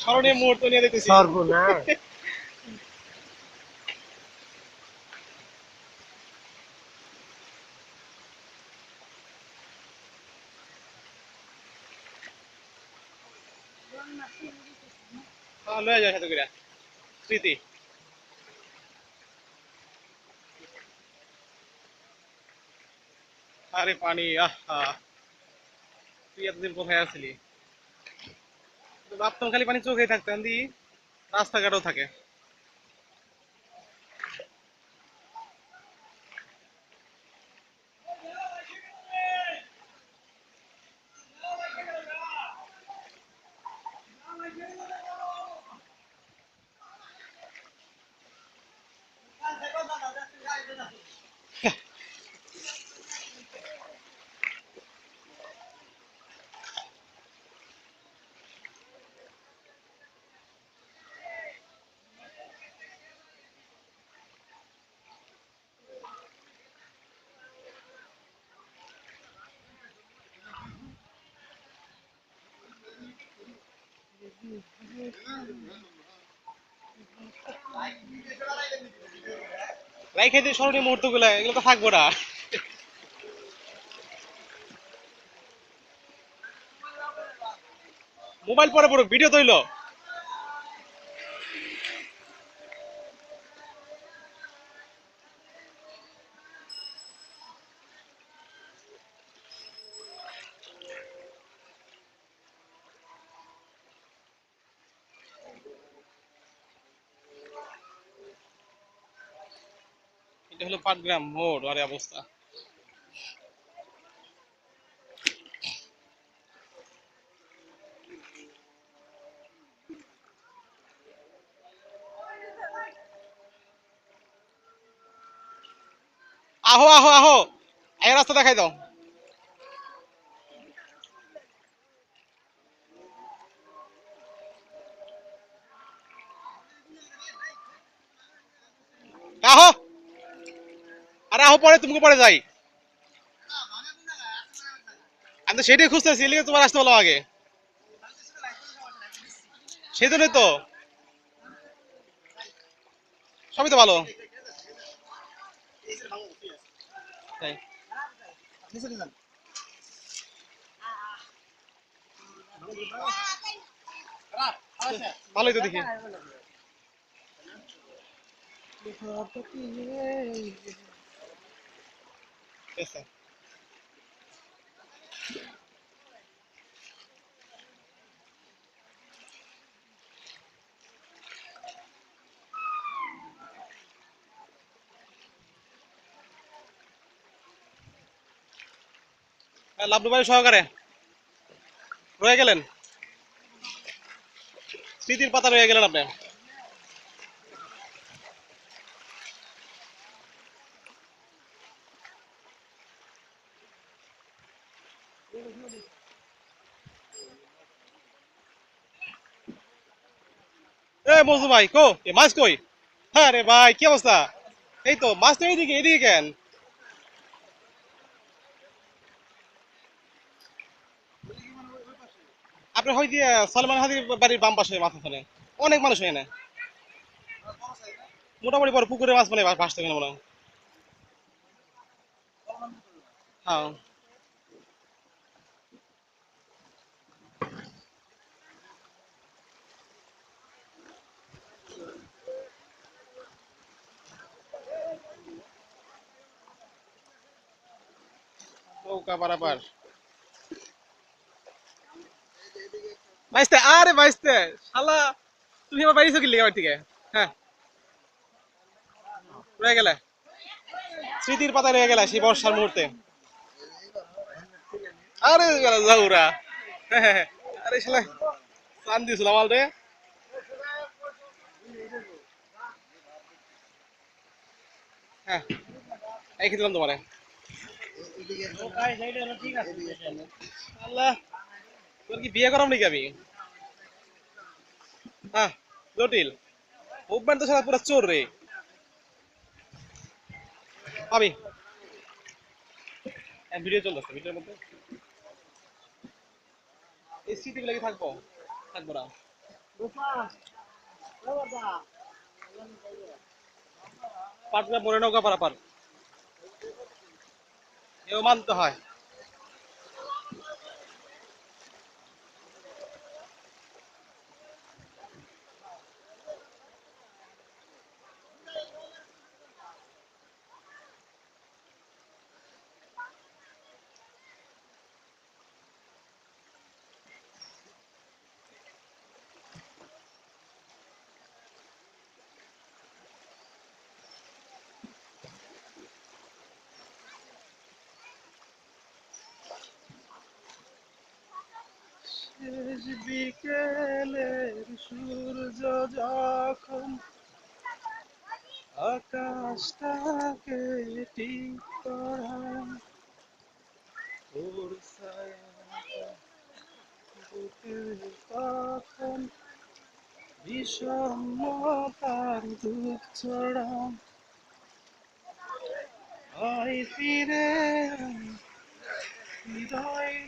স্মরণীয় মুহূর্ত নিয়ে দেখতেছি সর্বনাশ। লয়ে যায় সাথে করে। স্মৃতি। আরে পানি, আহা। তুই এতদিন কোথায় আসলি? ভাবতাম খালি পানি চোখে থাকতে দি রাস্তাঘাটও থাকে। রাইখে দিয়ে স্মরণীয় মুহূর্তগুলা এগুলো তো থাকব না। মোবাইল পরে পরে ভিডিও তৈল। এটা হলো পাটগ্রাম মোড় আরে অবস্থা। আহো আহো আহো এই রাস্তা দেখাই দাও। আহো! আহো পরে তুমি পরে যাই। আমি তো সেটাই খুঁজতেছি এলিগে তোমার আসতে বলো আগে। সেই জন্যই তো। সবই তো ভালো। ভালোই তো দেখি। লাভলু ভাই সহকারে। রয়ে গেলেন? স্মৃতির পাতা রয়ে গেলেন আপনি? মজু ভাই, কো, এ মাছ কই? হ্যাঁ রে ভাই, কি অবস্থা? এই তো, মাছ তো এইদিকে এইদিকে কেন? আপনি হয় দিয়ে সলমান বাড়ির বাম পাশে মাছ ওখানে অনেক মানুষ হয় না। মোটামুটি বড় পুকুরে মাছ মানে ভাসতে মনে হয়। হ্যাঁ। নৌকা পারাপার বাইসতে আরে বাইসতে শালা তুমি আমার বাইরেছো কি আমার থেকে হ্যাঁ। রয়ে হ্যাঁ, হ্যাঁ, হ্যাঁ। এই খেলাম তোমারে। আল্লাহ, তোর কি বিয়ে করাম নাকি আমি? জটিল। মুভমেন্ট তো পুরো চোর রে। পাবি। ভিডিও ভিডিওর মধ্যে। এই সিটি কি থাকব? থাকব না। পাটনা মরে নৌকা পারাপার। এও মানতে হয়। শেষ বিকেলের সূর্য যখন আকাশটাকে ঠিক করায় ওর তখন বিষণ্ণতার দুঃখ ছড়ায় আয় ফিরে, হৃদয়